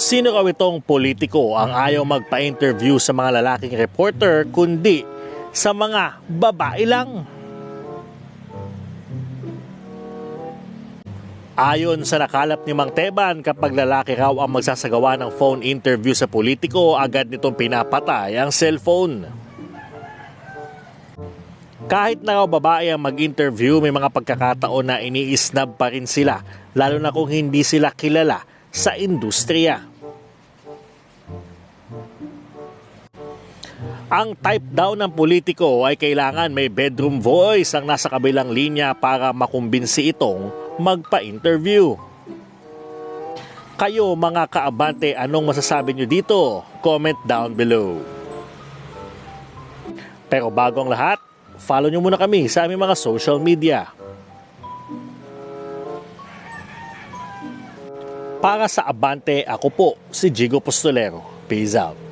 Sino raw itong politiko ang ayaw magpa-interview sa mga lalaking reporter kundi sa mga babae lang? Ayon sa nakalap ni Mang Teban, kapag lalaki raw ang magsasagawa ng phone interview sa politiko, agad nitong pinapatay ang cellphone. Kahit na raw babae ang mag-interview, may mga pagkakataon na iniisnab pa rin sila, lalo na kung hindi sila kilala sa industriya. Ang type daw ng politiko ay kailangan may bedroom voice ang nasa kabilang linya para makumbinsi itong magpa-interview. Kayo mga kaabante, anong masasabi nyo dito? Comment down below. Pero bago ang lahat, follow nyo muna kami sa aming mga social media. Para sa Abante, ako po si Jigo Postolero. Peace out.